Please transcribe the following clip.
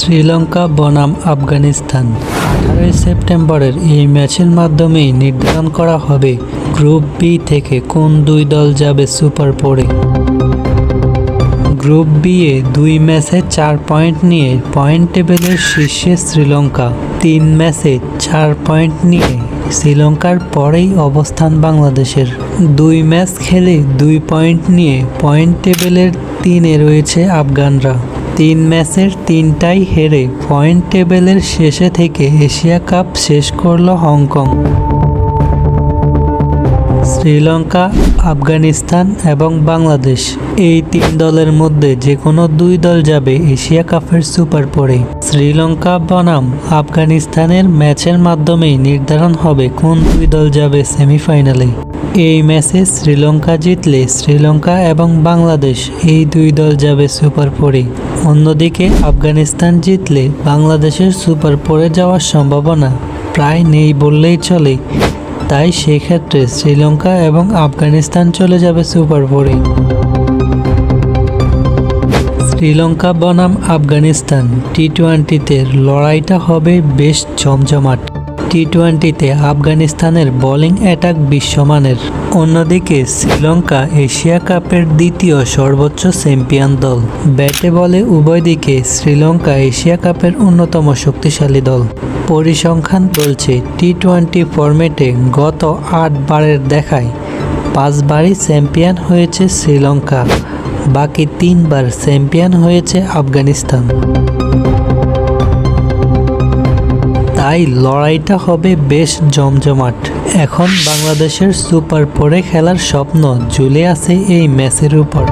শ্রীলঙ্কা, বনাম, আফগানিস্তান। আঠারোই সেপ্টেম্বরের এই ম্যাচের মাধ্যমেই নির্ধারণ করা হবে গ্রুপ বি থেকে কোন দুই দল যাবে সুপার ফোরে। গ্রুপ বি এ দুই ম্যাচে চার পয়েন্ট নিয়ে পয়েন্ট টেবিলের শীর্ষে শ্রীলঙ্কা, তিন ম্যাচে চার পয়েন্ট নিয়ে শ্রীলঙ্কার পরেই অবস্থান বাংলাদেশের। দুই ম্যাচ খেলে দুই পয়েন্ট নিয়ে পয়েন্ট টেবিলের তিনে রয়েছে আফগানরা। তিন ম্যাচের তিনটাই হেরে পয়েন্ট টেবিলের শেষে থেকে এশিয়া কাপ শেষ করল হংকং। শ্রীলঙ্কা, আফগানিস্তান এবং বাংলাদেশ। এই তিন দলের মধ্যে যে কোনো দুই দল যাবে এশিয়া কাপের সুপার পরে। শ্রীলঙ্কা বনাম আফগানিস্তানের ম্যাচের মাধ্যমেই নির্ধারণ হবে কোন দুই দল যাবে সেমিফাইনালে। এই ম্যাচে শ্রীলঙ্কা জিতলে শ্রীলঙ্কা এবং বাংলাদেশ এই দুই দল যাবে সুপার ফোরে অন্যদিকে আফগানিস্তান জিতলে বাংলাদেশের সুপার ফোরে যাওয়ার সম্ভাবনা প্রায় নেই বললেই চলে। তাই সেক্ষেত্রে শ্রীলঙ্কা এবং আফগানিস্তান চলে যাবে সুপার ফোরে। শ্রীলঙ্কা বনাম আফগানিস্তান টি টোয়েন্টিতে লড়াইটা হবে বেশ জমজমাট টি টোয়েন্টিতে আফগানিস্তানের বোলিং অ্যাটাক বিশ্বমানের। অন্যদিকে শ্রীলঙ্কা এশিয়া কাপের দ্বিতীয় সর্বোচ্চ চ্যাম্পিয়ন দল। ব্যাটে বলে উভয় দিকে শ্রীলঙ্কা এশিয়া কাপের অন্যতম শক্তিশালী দল। পরিসংখ্যান বলছে টি টোয়েন্টি ফরম্যাটে গত আট বারের দেখায় পাঁচবারই চ্যাম্পিয়ন হয়েছে শ্রীলঙ্কা, বাকি তিনবার চ্যাম্পিয়ন হয়েছে আফগানিস্তান। তাই লড়াইটা হবে বেশ জমজমাট। এখন বাংলাদেশের সুপার ফোরে খেলার স্বপ্ন ঝুলে আছে এই ম্যাচের উপর।